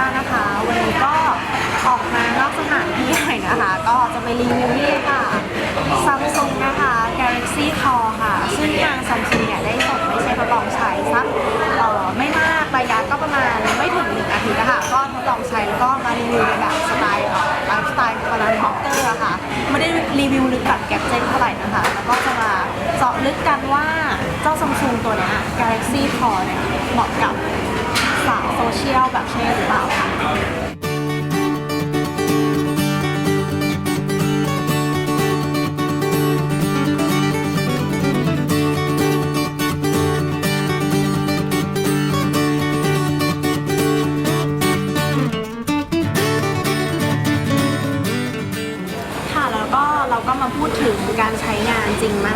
านะคะ วันนี้ก็ออกมานอกสถานที่หน่อยนะคะ ก็จะไปรีวิวนี่ค่ะซัมซุงนะคะ Galaxy Core ค่ะ ซึ่งทางซัมซุงเนี่ยได้ส่งไม่ใช่ทดลองใช้สักเอ่ไม่มากระยะก็ประมาณไม่ถึงหนึ่งอาทิตย์นะคะก็ทดลองใช้แล้วก็มารีวิวในแบบสไตล์ไลฟ์สไตล์ของร้านฮอปเตอร์ค่ะไม่ได้รีวิวลึกแบบแก๊ปเจนเท่าไหร่นะคะ แล้วก็จะมาเจาะลึกกันว่าเจ้าซัมซุงตัวนี้ Galaxy Core เนี่ยเหมาะกับ สาโซเชียลแบบเช่หรือเปล่าค่ะค่ะแล้วก็เราก็มาพูดถึงการใช้งานจริงมาก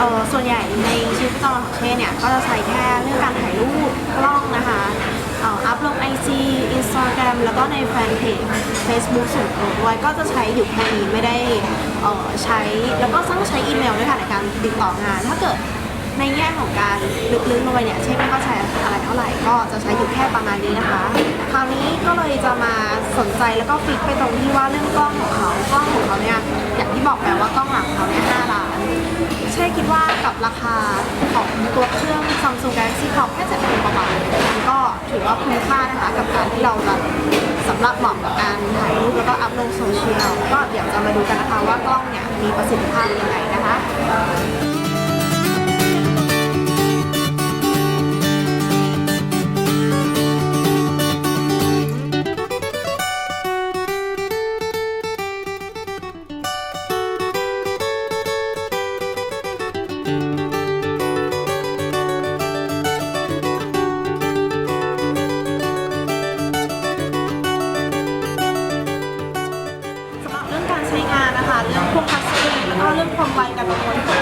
เออส่วนใหญ่ในชีวิตประจำวันของเช่เนี่ยก็จะใช้แค่เรื่องการถ่ายรูปกล้องนะคะเอ่ออัพลง IG Instagram แล้วก็ในแฟนเพจ Facebook ส่วนตัวด้วยก็จะใช้อยู่แค่นี้ไม่ได้เอ่อใช้แล้วก็ต้องใช้อีเมลด้วยค่ะในการติดต่องาน ถ้าเกิด ในแง่ของการลึกๆลงไปเนี่ยเช่นไม่เข้าใจอะไรเท่าไหร่ก็จะใช้อยู่แค่ประมาณนี้นะคะ คราวนี้ก็เลยจะมาสนใจแล้วก็ฟิกไปตรงที่ว่าเรื่องกล้องของเขากล้องของเขาเนี่ยอย่างที่บอกไปว่ากล้องหลังเขาเนี่ย5ล้านเช่คิดว่ากับราคาของตัวเครื่อง Samsung Galaxy Tab แค่เจ็ดพันกว่าบาทมันก็ถือว่าคุ้มค่านะคะกับการที่เราจะสำหรับเหมาะกับการถ่ายรูปแล้วก็อัพลงโซเชียลก็เดี๋ยวจะมาดูกันนะคะว่ากล้องเนี่ยมีประสิทธิภาพยังไงนะคะ สำหรับเรื่องการใช้งานนะคะ เรื่องพวกทัชสกรีนแล้วก็เรื่องความไวการประมวลผล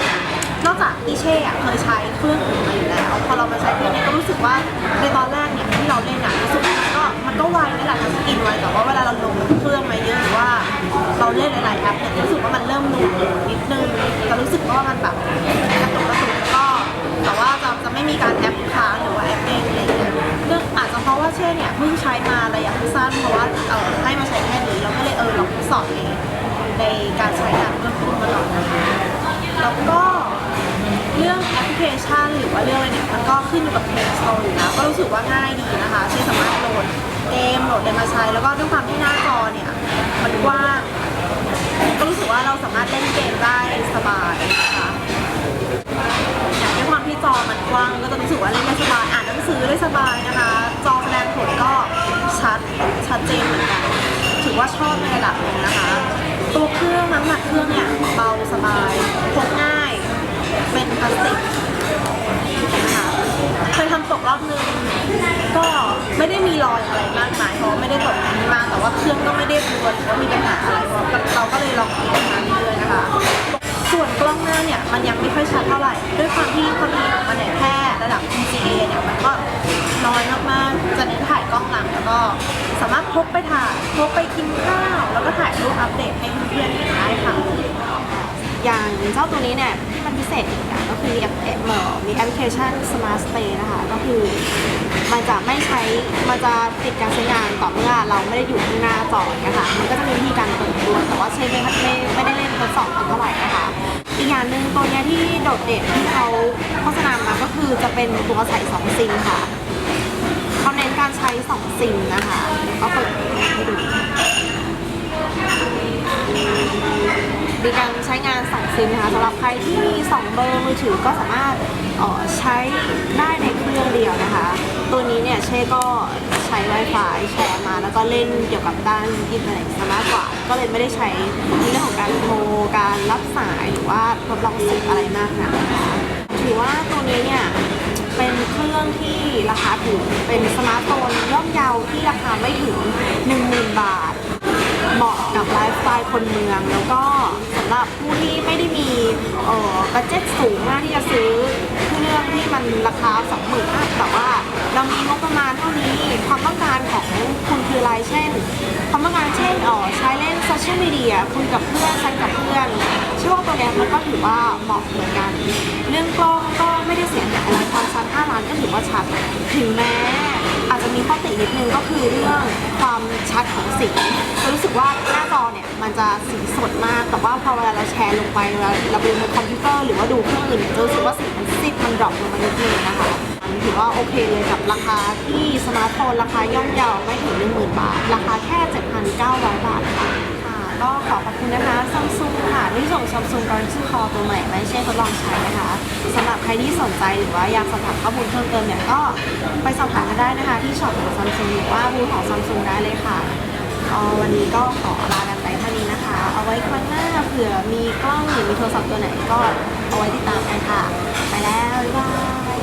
นอกจากอีเช่อะเคยใช้เครื่องอื่นมาอยู่แล้ว พอเรามาใช้เครื่องนี้ก็รู้สึกว่าในตอนแรกเนี่ยที่เราเล่นอะรู้สึกว่ามันก็มันก็ไวนี่แหละทัชสกรีนไวแต่ว่าเวลาเราลงเครื่องมาเยอะหรือว่า เราเล่นหลายๆแอปเนี่ยรู้สึกว่ามันเริ่มหน่วงนิดนึงจะรู้สึกว่ามันแบบ ไม่มีการแอปค้างหรือว่าแอปเด้งอะไรเงี้ยเรื่องอาจจะเพราะว่าเช่เนี่ยเพิ่งใช้มาระยะสั้นเพราะว่าเออให้มาใช้แค่นี้เราก็เลยเออลองทดสอบในในการใช้งานเบื้องต้นมาก่อนนะคะแล้วก็เรื่องแอปพลิเคชันหรือว่าเรื่องอะไรเนี่ยมันก็ขึ้นอยู่กับ Play Store อยู่แล้วก็รู้สึกว่าง่ายดีนะคะใช้สามารถโหลดเกมโหลดอะไรมาใช้ แล้วก็ด้วยความที่หน้าจอเนี่ยมันกว้างก็รู้สึกว่าเราสามารถเล่นเกมได้สบายนะคะ อย่างด้วยความที่จอมันกว้างก็จะ รู้สึกว่าเล่นได้สบาย อ่านหนังสือได้สบายนะคะ จอแสดงผลก็ชัดชัดเจนเหมือนกันถือว่าชอบในระดับหนึ่งนะคะ ตัวเครื่องน้ำหนักเครื่องเนี่ยเบาสบายพกง่าย เป็นพลาสติกนะคะเคยทำตกรอบนึงก็ไม่ได้มีรอยอะไรมากมายเพราะไม่ได้ตกนี้มากแต่ว่าเครื่องก็ไม่ได้รวนหรือว่ามีปัญหาอะไรเพราะเราก็เลยลองเปลี่ยนมาเรื่อยๆนะคะ ส่วนกล้องหน้าเนี่ยมันยังไม่ค่อยชัดเท่าไหร่ ด้วยความที่ความีมันเนี่ยแค่ ระดับ PCA เนี่ยมันก็น้อยมากๆจะเน้นถ่ายกล้องหลังแล้วก็สามารถพกไปถ่ายพกไปกินข้าว แล้วก็ถ่ายรูปอัปเดตให้เพื่อนๆเห็นได้ค่ะ อย่างเจ้าตัวนี้เนี่ยที่มันพิเศษอีกอย่างก็คือมีแอปเอ่อมีแอปพลิเคชัน Smart Stay นะคะ ก็คือมันจะไม่ใช้ มันจะติดการใช้งานต่อเมื่อเราไม่ได้อยู่ข้างหน้าจอนะคะ มันก็จะมีวิธีการเปิดด้วแต่ว่าเชนไม่ไม่ไม่ได้เล่นทดสอบกันเท่าไหร่นะคะ อีกอย่างหนึ่งตัวเนี้ยที่โดดเด่นที่เขาโฆษณามาก็คือจะเป็นตัวใส่สองซิมค่ะเขาเน้นการใช้สองซิมนะคะก็เปิดให้ดูมีการใช้งานสองซิมนะคะสำหรับใครที่มีสองเบอร์มือถือก็สามารถออใช้ได้ ตัวนี้เนี่ยเช่ก็ใช้ Wi-Fi แชร์มา แล้วก็เล่นเกี่ยวกับด้านอินเทอร์เน็ตซะมากกว่า ก็เลยไม่ได้ใช้ในเรื่องของการโทรการรับสายหรือว่าทดลองเสียงอะไรมากนักนะคะถือว่าตัวนี้เนี่ยเป็นเครื่องที่ราคาถูกเป็นสมาร์ทโฟนย่อมเยาที่ราคาไม่ถึง 10,000 บาท เหมาะกับไลฟ์สไตล์คนเมือง แล้วก็สำหรับผู้ที่ไม่ได้มีเอ่อบัจเจ็ตสูงมากที่จะซื้อเครื่องที่มันราคา20,000อัพแต่ว่า เรามีงบประมาณเท่านี้ความต้องการของคุณคืออะไรเช่น ความต้องการเช่นอ๋อใช้เล่นโซเชียลมีเดียคุยกับเพื่อนแชทกับเพื่อนเชื่อว่าตัวเนี้ยมันก็ถือว่าเหมาะเหมือนกัน เรื่องกล้องก็ไม่ได้เสียหายอะไรความชัด5ล้านก็ถือว่าชัดถึงแม้ นิดนึงก็คือเรื่องความชัดของสีรู้สึกว่าหน้าจอเนี่ยมันจะสีสดมาก แต่ว่าพอเวลาเราแชร์ลงไปเวลาเราดูในคอมพิวเตอร์หรือว่าดูเครื่องอื่นเจะรู้สึกว่าสีมันซีดมันดรอปลงมานิดนึงนะคะนี่ถือว่าโอเคเลยกับราคาที่สมาร์ทโฟนราคาย่อมเยาไม่ถึง 10,000 บาท ราคาแค่ 7,900 บาทค่ะค่ะก็ขอขอบคุณนะคะซัมซุงค่ ที่ส่งซัมซุง Galaxy Core ตัวใหม่ไมาใช่ทดลองใช้นะคะสำหรับใครที่สนใจหรือว่าอยากสอบถามข้อมูลเพิ่มเติมเนี่ยก็ไปสอบถามกันได้นะคะ ที่ช็อปของซัมซุงหรือว่าบูธของซัมซุงได้เลยค่ะเอวันนี้ก็ขอลากันไปเท่านี้นะคะ เอาไว้ครั้งหน้าเผื่อมีกล้องหรือมีโทรศัพท์ตัวไหนก็เอาไว้ติดตามกันค่ะ ไปแล้วบ๊ายบาย